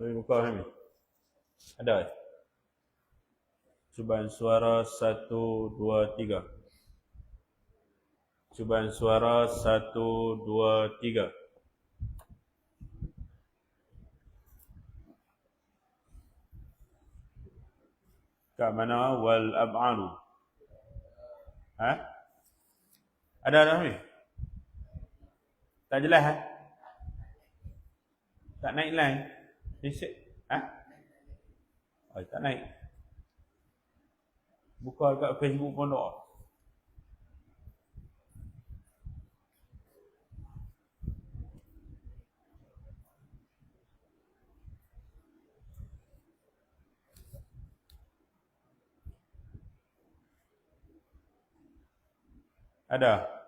Boleh buka ni. Ada eh? Cubaan suara satu, dua, tiga. Cubaan suara satu, dua, tiga. Kat mana wal ab'alu? Ha? Ada ada ni? Tak jelas ha? Tak naik line. Nisik. Ha? Oh, tak naik. Buka kat Facebook pondok. Ada.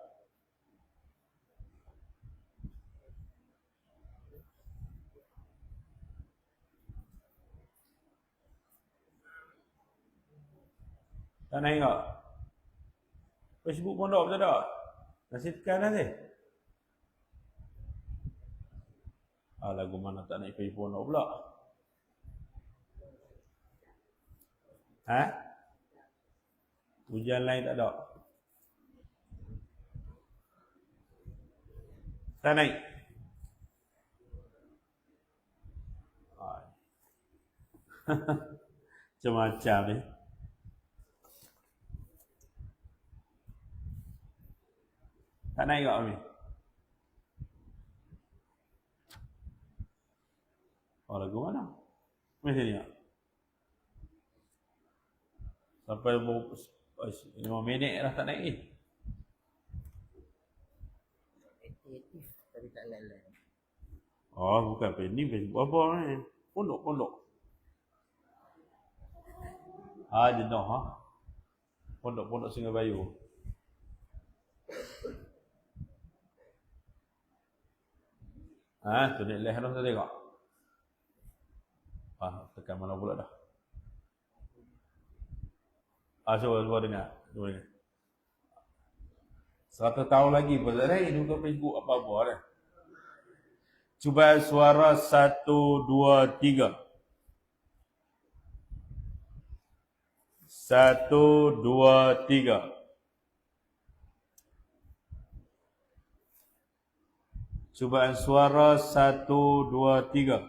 Tak naik? Facebook pondok betul tak? Nasi tekan dah ni. Ah, lagu mana tak naik Facebook pondok pula? Ha? Hujan lain tak ada? Tak naik. Ah. Macam-macam ni. Tak naik kat kami. Oh lagu mana? Mesti ni tak? Sampai 5 minit dah tak naik ni. aktif tapi tak lain-lain. Oh bukan pending Facebook apa ni? Pondok-pondok. Ah jenuh ha. Pondok-pondok Sungai Bayu. Ha, tu ni leh dah saya tengok. Ah, tekan mana pula dah. Ah, cuba cuba dengar. Cuba dengar. Tahun lagi pun tak naik buka Facebook apa-apa dah. Cuba suara satu, dua, tiga. Satu, dua, tiga. Cubaan suara satu, dua, tiga.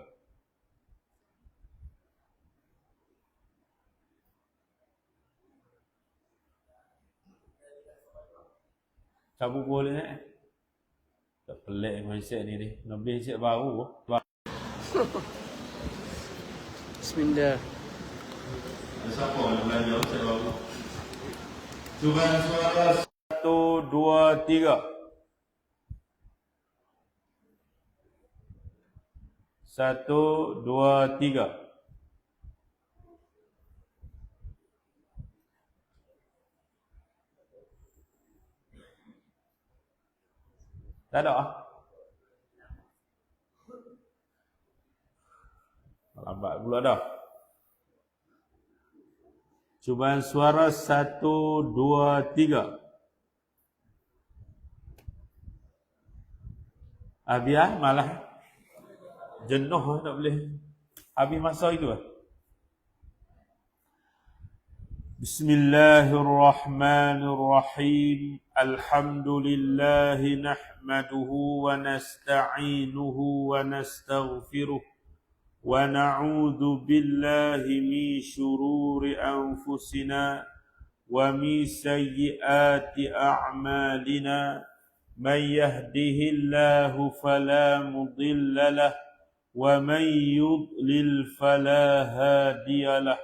Cabut boleh nak? Tak pelik mindset ni ni. Nak beli headset baru. Bismillah. Siapa yang belajar headset baru? Cubaan suara satu, dua, tiga. Satu, dua, tiga. Tak ada ah? Lambat pula dah. Cubaan suara satu, dua, tiga. Habis ah, malah jenuh ah, tak boleh. Habis masa itu ah. بسم الله الرحمن الرحيم الحمد لله نحمده ونستعينه ونستغفره ونعوذ بالله من شرور انفسنا ومن سيئات اعمالنا من يهده الله فلا مضل له ومن يضلل فلا هادي له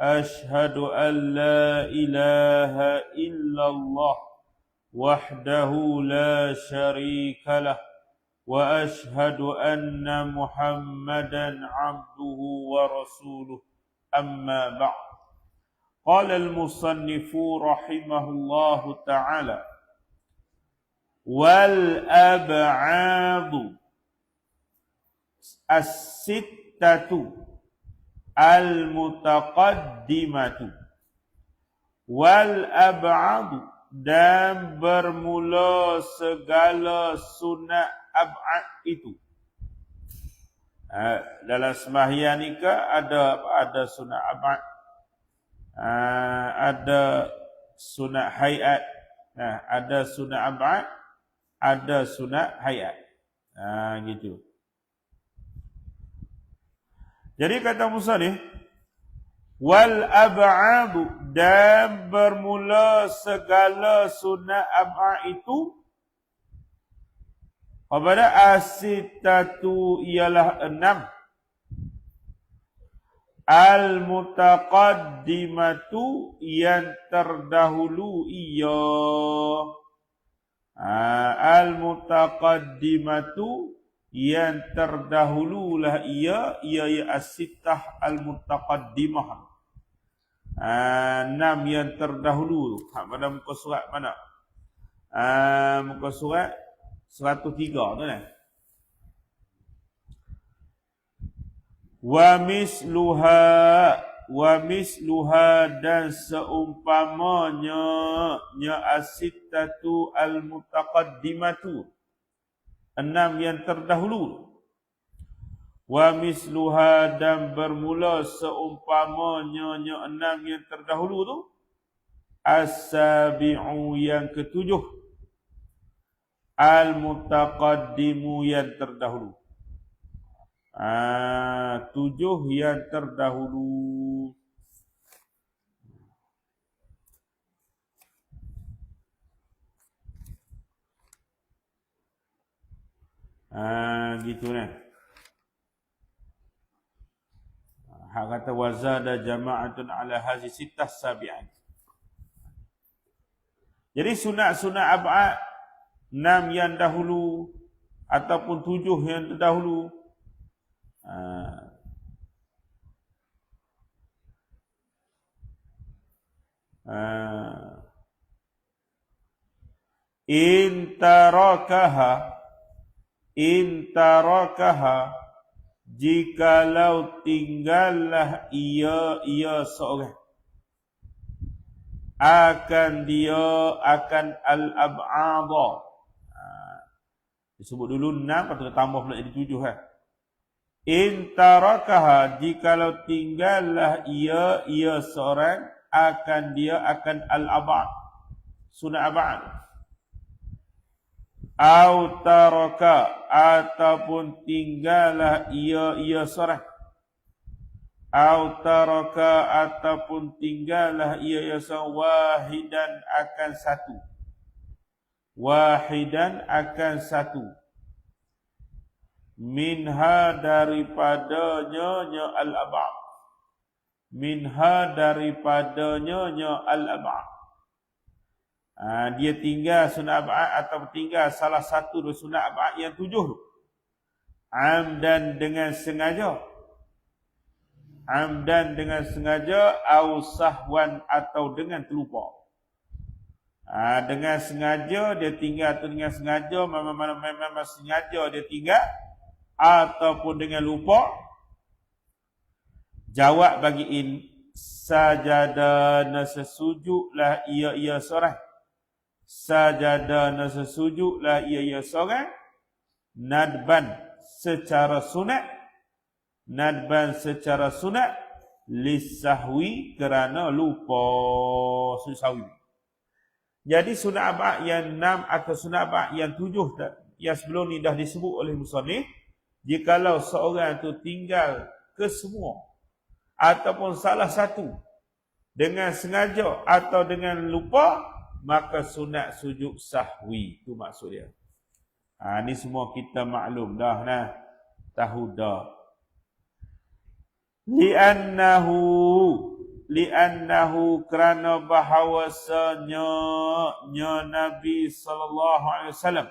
أشهد أن لا إله إلا الله وحده لا شريك له وأشهد أن محمدا عبده ورسوله أما بعد قال المصنف رحمه الله تعالى والأبعاد as-sittatu al-mutaqaddimatu wal ab'ad dan bermula segala sunat ab'ad itu. Ha, dalam sembahyang ni ke ada ada sunat ab'ad. Ha, ada sunat hayat. Nah ha, ada sunat ab'ad ada sunat hayat. Ha, gitu jadi kata Musa ni wal ab'adu dan bermula segala sunat ab'ad itu Kepada asitatu ialah enam. Al-mutaqaddimatu yang terdahulu ia. Al-mutaqaddimatu yang terdahululah ia. Ia ia asitah al-mutaqaddimah. Enam yang terdahulu. Ha, pada muka surat mana? muka surat 103 tu kan wa misluha wa misluha dan seumpamanya nya asittatu al mutaqaddimatu enam yang terdahulu wa misluha dan bermula seumpamanya nya enam yang terdahulu tu as-sabi'u yang ketujuh Al-Mutaqaddimu yang terdahulu. Ah, tujuh yang terdahulu. Ah, gitu kan. Hak kata wazada jama'atun ala hazi sittah sabi'an. Jadi sunat-sunat ab'ad enam yang dahulu ataupun tujuh yang terdahulu uh, uh, in tarakaha in tarakaha jikalau tinggallah ia ia seorang akan dia akan al-ab'adha Disebut dulu enam, tu tambah pula jadi tujuh kan. In tarakaha, jikalau tinggallah ia, ia seorang, akan dia akan al-abad. Sunat abad. Au taraka, ataupun tinggallah ia, ia seorang. Au taraka, ataupun tinggallah ia, ia seorang, wahidan akan satu. Wahidan akan satu. Minha daripadanya nya al-aba minha daripadanya nya al-aba ha, dia tinggal sunat abad atau tinggal salah satu dari sunat abad yang tujuh amdan dengan sengaja. Amdan dengan sengaja au sahwan atau dengan terlupa. Ha, dengan sengaja dia tinggal atau dengan sengaja memang memang memang sengaja dia tinggal ataupun dengan lupa jawab bagi in sajada nasujudlah ia ia seorang sajada nasujudlah ia ia seorang nadban secara sunat nadban secara sunat lisahwi kerana lupa susahwi jadi sunat abad yang enam atau sunat abad yang tujuh yang sebelum ni dah disebut oleh Musonif. Jikalau seorang itu tinggal ke semua ataupun salah satu dengan sengaja atau dengan lupa maka sunat sujud sahwi itu maksud dia. Ha, ni semua kita maklum dah nah. Tahu dah. Li'annahu li'annahu kerana bahawasanya nya Nabi sallallahu alaihi wasallam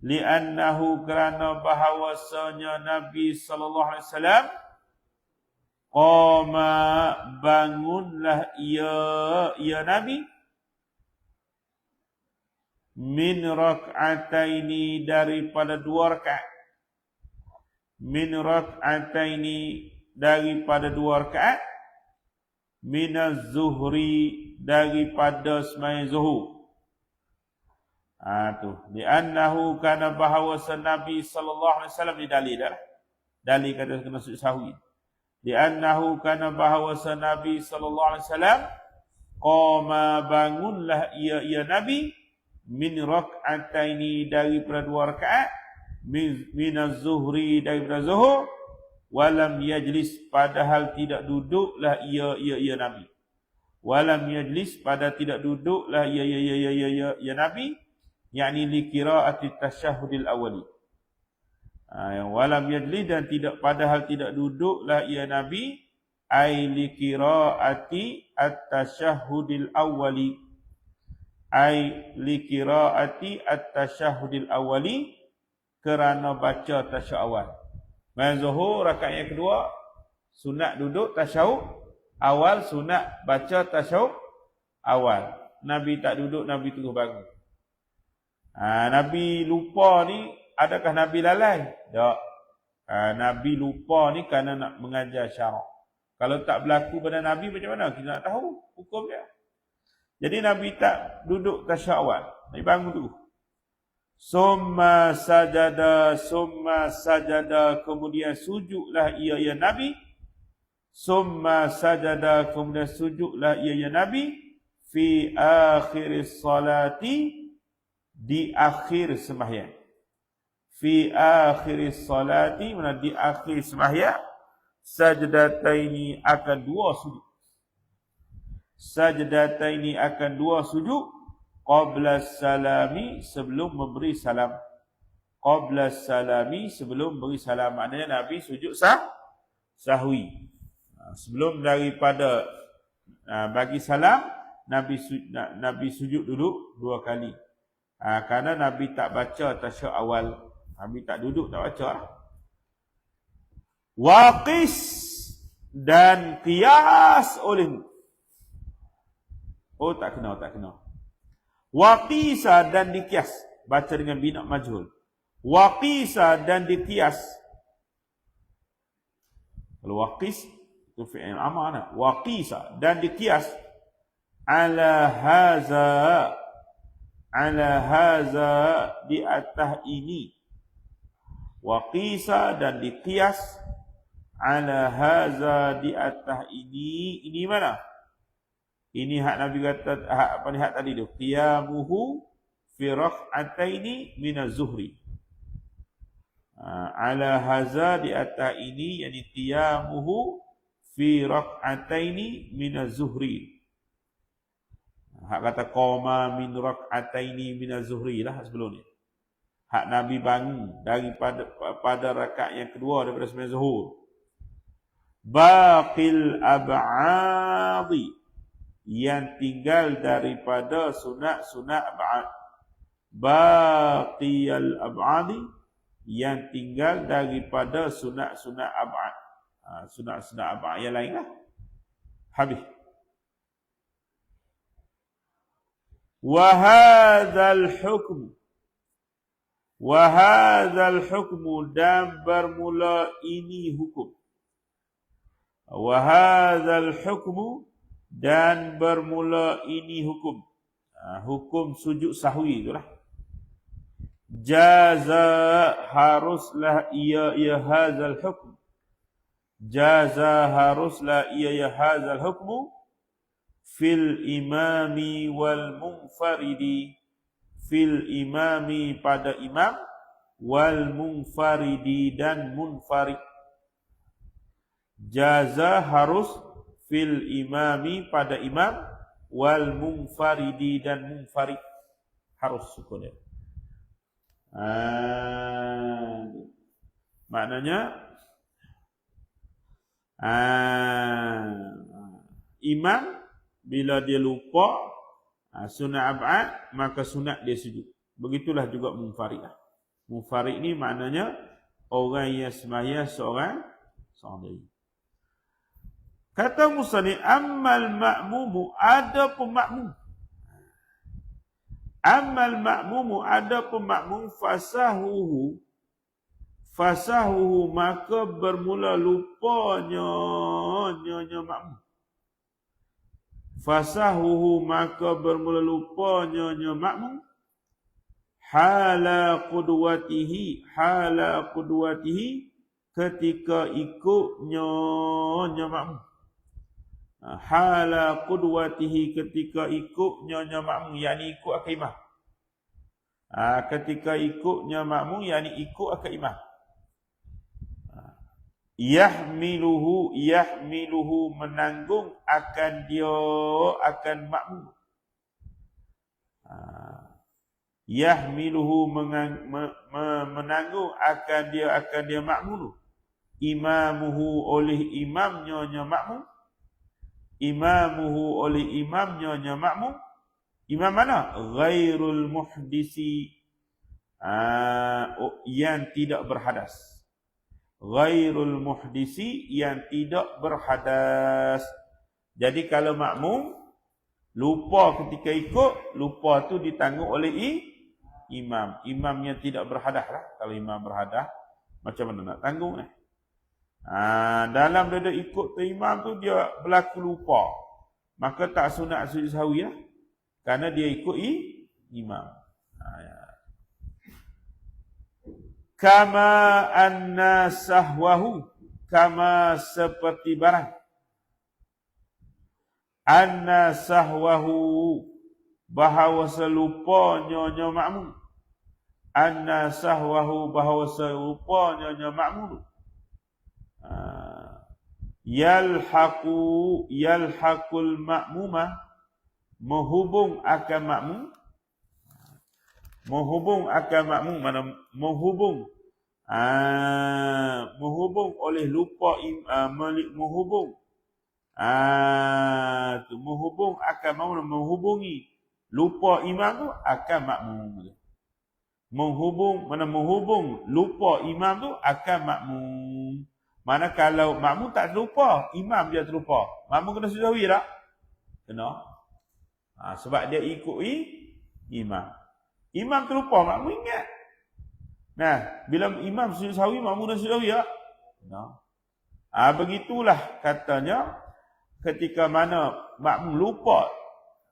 li'annahu kerana bahawasanya Nabi sallallahu alaihi wasallam qama bangunlah ia ia Nabi min rak'ataini daripada dua rakaat min rak'ataini daripada dua rakaat minaz zuhri daripada sembahyang zuhur Ah tu. Di annahu kana bahawa Nabi sallallahu alaihi wasallam di dalil dah. Dalil kata kena sahwi. Di annahu kana bahawa Nabi sallallahu alaihi wasallam qama bangunlah ia ia Nabi min rak'ataini dari dua rakaat min, az-zuhri dari zuhur walam yajlis padahal tidak duduklah ia ia ia Nabi. Walam yajlis pada tidak duduklah ia ia ia ia ia, ia, Nabi yakni li qiraati ha, yang walam yajlis dan tidak padahal tidak duduklah ia Nabi ai li qiraati at-tasyahhudil awwali ai li qiraati at-tasyahhudil awwali kerana baca tasyahud awal. Main zuhur rakaat yang kedua sunat duduk tasyahud awal sunat baca tasyahud awal. Nabi tak duduk Nabi terus bangun. Ha, Nabi lupa ni adakah Nabi lalai? Tak. Ha, Nabi lupa ni kerana nak mengajar syarak. Kalau tak berlaku pada Nabi macam mana? Kita nak tahu hukum dia. Jadi Nabi tak duduk tasyahud awal. Nabi bangun dulu. Summa sajada, summa sajada, kemudian sujudlah ia ya Nabi. Summa sajada, kemudian sujudlah ia ya Nabi. Fi akhir salati, di akhir sembahyang. Fi akhir salati, mana di akhir sembahyang sajdataini akan dua sujud. Sajdataini akan dua sujud qabla salami sebelum memberi salam. Qabla salami sebelum memberi salam. Maknanya Nabi sujud sah sahwi. Ha, sebelum daripada ha, bagi salam Nabi Nabi sujud dulu dua kali. Ha, kerana Nabi tak baca tasyahud awal. Nabi tak duduk tak baca lah. Waqis dan qiyas oleh Oh tak kena, tak kena. Waqisa dan dikias. Baca dengan bina majhul. Waqisa dan dikias. Kalau waqis, itu fi'il amanah. Waqisa dan dikias. Ala haza. Ala haza di atas ini. Waqisa dan dikias ala haza di atas ini. Ini mana? Ini hak nabi kata hak apa ni hak tadi tu? Qiyamuhu fi rak'ataini min az-zuhri ha, ala haza di atas ini yani qiyamuhu fi rak'ataini min az-zuhri hak kata qama min rak'ataini min az-zuhri lah sebelum ni hak nabi bangun daripada pada rakaat yang kedua daripada sembahyang zuhur. Baqil ab'adi. Yang tinggal daripada sunat-sunat ab'ad. Baqiyal ab'adi. Yang tinggal daripada sunat-sunat ab'ad. Ha, sunat-sunat ab'ad. Yang lain lah. Habis. Wa hadzal hukm hukm dan bermula ini hukum wa hadzal hukmu dan bermula ini hukum ha, hukum sujud sahwi itulah jaza haruslah ia ia hadzal hukm jaza haruslah ia ia hadzal hukmu fil imami wal munfaridi fil imami pada imam wal munfaridi dan munfarid jaza harus fil imami pada imam wal munfaridi dan munfarid harus sukun dia. Ah, maknanya ah, imam bila dia lupa ah, sunat abad maka sunat dia sujud. Begitulah juga munfarid. Munfarid ni maknanya orang yang semaya seorang seorang diri. Kata Musa ni amal makmumu ada pun makmum. Amal makmumu ada pun makmum fasahuhu fasahuhu maka bermula lupanya nyonya makmum. Fasahuhu maka bermula lupanya nyonya makmum hala qudwatihi hala qudwatihi ketika ikutnya nya makmum Ha, hala qudwatihi ketika ikutnya nya makmum yakni ikut akan imam ha, ketika ikutnya makmum yakni ikut Ha, yahmiluhu yahmiluhu menanggung akan dia akan makmum Ha, yahmiluhu mengang, me, me, menanggung akan dia akan dia makmum imamuhu oleh imamnya nya makmum imamuhu oleh imamnya nya makmum imam mana? Ghairul muhdisi. Uh, yang tidak berhadas ghairul muhdisi yang tidak berhadas jadi kalau makmum lupa ketika ikut lupa tu ditanggung oleh i, imam imam yang tidak berhadas lah kalau imam berhadas macam mana nak tanggung eh Ha, dalam dia, ikut tu imam tu dia berlaku lupa. Maka tak sunat sujud sahwi lah. Kerana dia ikut i, imam. Ha, ya. Kama anna sahwahu. Kama seperti barang. Anna sahwahu. Bahawa selupa nyonya makmum. Anna sahwahu bahawa selupa nyonya makmum yalhaqu yalhaqul ma'muma menghubung akan makmum menghubung akan makmum mana menghubung ah menghubung oleh lupa uh, menghubung ah tu menghubung akan makmum menghubungi lupa imam tu akan makmum menghubung mana menghubung lupa imam tu akan makmum mana kalau makmum tak terlupa, imam dia terlupa. Makmum kena sudawi tak? Kena. Ha, sebab dia ikuti imam. Imam terlupa, makmum ingat. Nah, bila imam sujud sawi, makmum kena sudawi tak? Kena. Ha, begitulah katanya ketika mana makmum lupa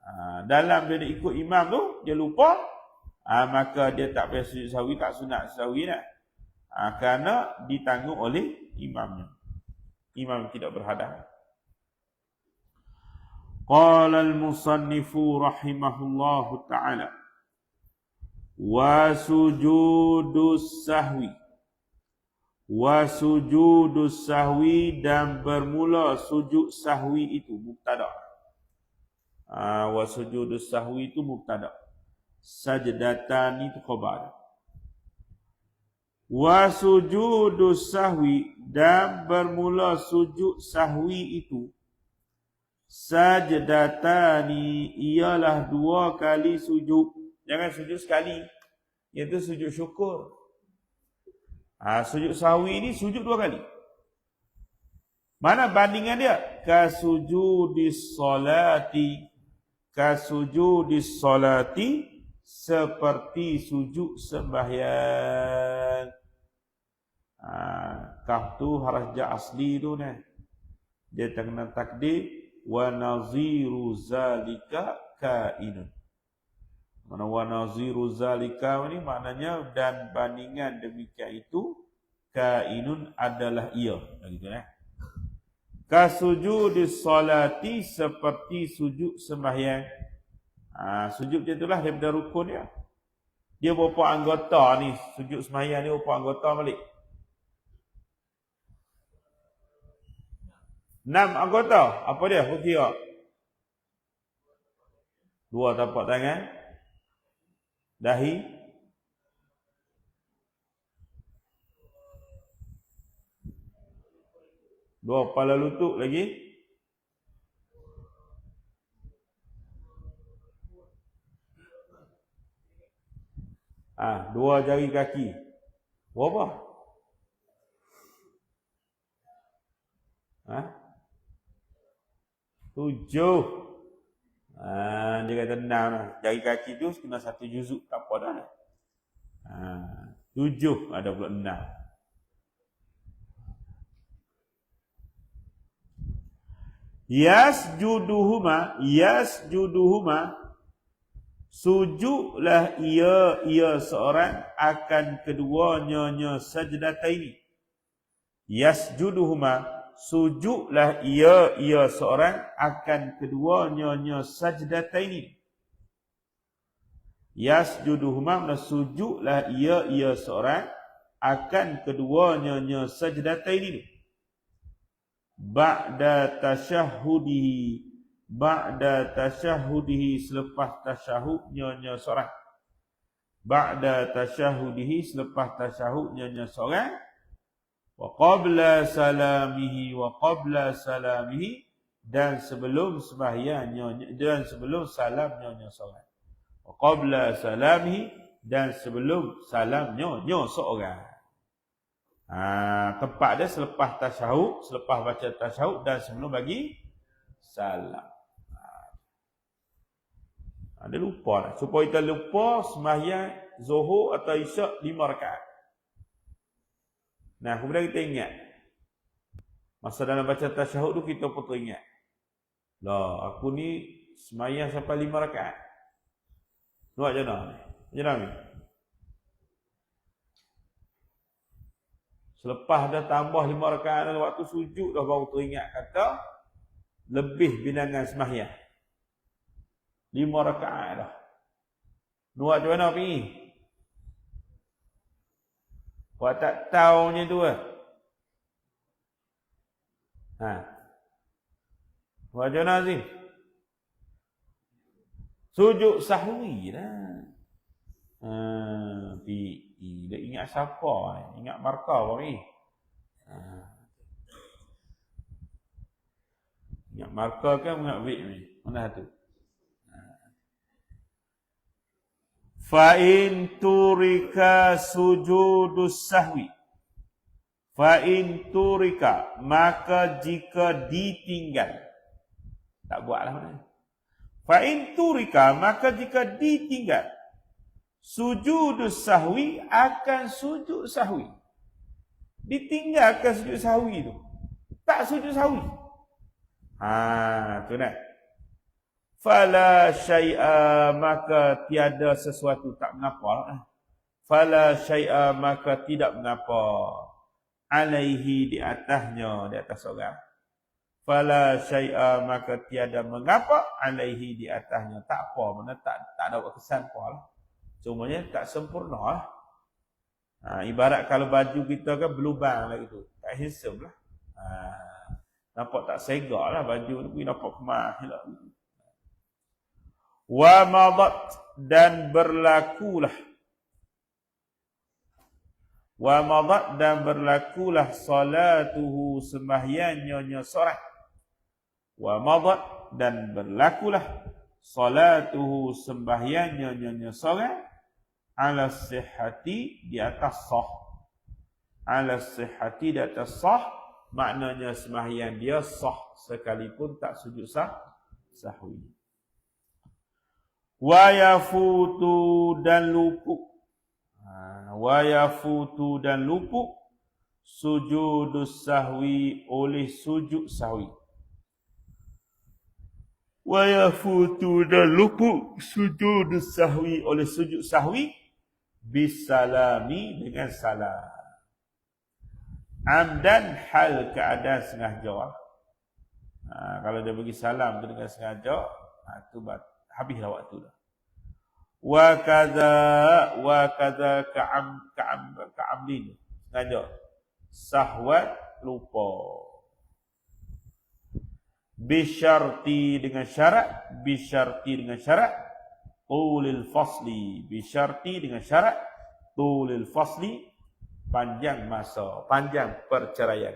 ha, dalam dia ikut imam tu, dia lupa, ha, maka dia tak payah sujud sawi, tak sunat sawi nak. Ha, kerana ditanggung oleh imamnya. Imam tidak berhadap. Qala al-musannifu rahimahullahu ta'ala wa sujudus sahwi. Wa sujudus sahwi dan bermula sujud sahwi itu mubtada. Uh, wa sujudus sahwi itu mubtada. Sajdatan itu khabar wa sujudu sahwi dan bermula sujud sahwi itu sajdatani ialah dua kali sujud jangan sujud sekali. Iaitu sujud syukur. Ha, sujud sahwi ini sujud dua kali. Mana bandingan dia? Ka sujudis salati ka sujudis salati seperti sujud sembahyang. Ha, kaf tu haraf ja asli tu ni. Dia kena takdir wa naziru zalika kainun. Mana wa naziru zalika ni maknanya dan bandingan demikian itu kainun adalah ia. Begitu eh. Ka sujudi salati seperti sujud sembahyang. Ha, sujud macam itulah daripada rukun dia. Dia berapa anggota ni sujud sembahyang ni berapa anggota balik? Enam anggota. Apa dia? Kira. Dua tapak tangan. Dahi. Dua kepala lutut lagi. Ah, dua jari kaki. Berapa? Ha? Tujuh. Ha, dia kata enam lah. Jari kaki tu kena satu juzuk. Tak apa dah. Ha, tujuh ada pula enam. Yas juduhuma. Yas juduhuma. Sujudlah ia ia seorang akan keduanya sajdataini. Yasjuduhuma sujudlah ia ia seorang akan keduanya sajdataini. Yasjuduhuma sujudlah ia ia seorang akan keduanya sajdataini ba'da tashahhudihi ba'da tashahhudihi selepas tasyahudnya nya seorang ba'da tashahhudihi selepas tasyahudnya nya seorang salamihi wa qabla salamihi dan sebelum sembahyangnya dan sebelum salamnya nya seorang qabla salamihi dan sebelum salamnya nya seorang Ha, tempat dia selepas tasyahud, selepas baca tasyahud dan sebelum bagi salam. Ha, dia lupa lah. Supaya kita lupa sembahyang zuhur atau isyak lima rakaat. Nah, kemudian kita ingat. Masa dalam baca tasyahud tu kita pun teringat. Lah, aku ni sembahyang sampai lima rakaat. Buat je nak. Macam mana? Selepas dah tambah lima rakaat dalam waktu sujud dah baru teringat kata lebih binangan sembahyang. Lima rakaat dah. Dua macam mana pergi? Buat tak tahu ni tu eh. Ha. Macam mana sih? Sujud sahwi lah. Ha, pergi. Dia ingat siapa? Ingat markah ni? Ha. Ingat markah kan ingat wik ni? Mana tu? Fa in turika sujudus sahwi. Fa in turika maka jika ditinggal. Tak buatlah mana. Fa in turika maka jika ditinggal sujud sahwi akan sujud sahwi. Ditinggalkan sujud sahwi tu. Tak sujud sahwi. Ha, tu nak. Fala syai'a maka tiada sesuatu tak mengapa. Fala syai'a maka tidak mengapa. Alaihi di atasnya, di atas orang. Fala syai'a maka tiada mengapa. Alaihi di atasnya. Tak apa, mana tak, tak ada kesan apa lah. Cumanya tak sempurna lah. Ha, ibarat kalau baju kita kan berlubang lah gitu. Tak handsome lah. Ha, nampak tak segak lah baju ni. Nampak kemah lah. Wa madat dan berlakulah. Wa madat dan berlakulah salatuhu sembahyangnya sorat. Wa madat dan berlakulah salatuhu sembahyangnya nyonya sorat ala sihati di atas sah. Ala sihati di atas sah maknanya sembahyang dia sah sekalipun tak sujud sah sahwi. Wa yafutu dan lupuk. Ha, wa yafutu dan lupuk sujudus sahwi oleh sujud sahwi. Wa yafutu dan lupuk sujudus sahwi oleh sujud sahwi bisalami dengan salam. Amdan hal keadaan sengaja. Ha, kalau dia bagi salam tu dengan sengaja, ha, tu bat, habislah waktu dah. Wa kaza wa kaza ka'am ka'am ka'amlin. Sengaja. Sahwat lupa. Bisyarti dengan syarat, bisyarti dengan syarat, tulil fasli bisyarti dengan syarat tulil fasli panjang masa panjang perceraian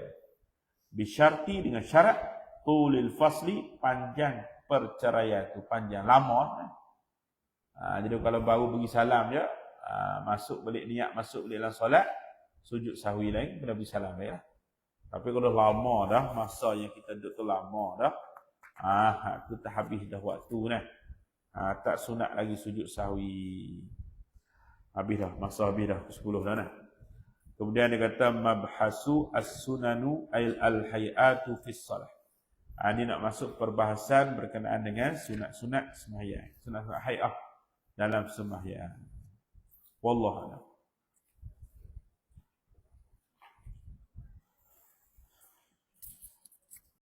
bisyarti dengan syarat tulil fasli panjang perceraian tu panjang lama ha, jadi kalau baru bagi salam je ha, masuk balik niat masuk balik dalam solat sujud sahwi lain kena bagi salam ya tapi kalau lama dah masa yang kita duduk tu lama dah ah ha, tu tak habis dah waktu nah ha, tak sunat lagi sujud sahwi. Habis dah, masa habis dah, 10 dah nah. Kemudian dia kata mabhasu as-sunanu al-hayatu fis salah. Ha, ini nak masuk perbahasan berkenaan dengan sunat-sunat sembahyang. Sunat-sunat hayah. dalam sembahyang wallahu a'lam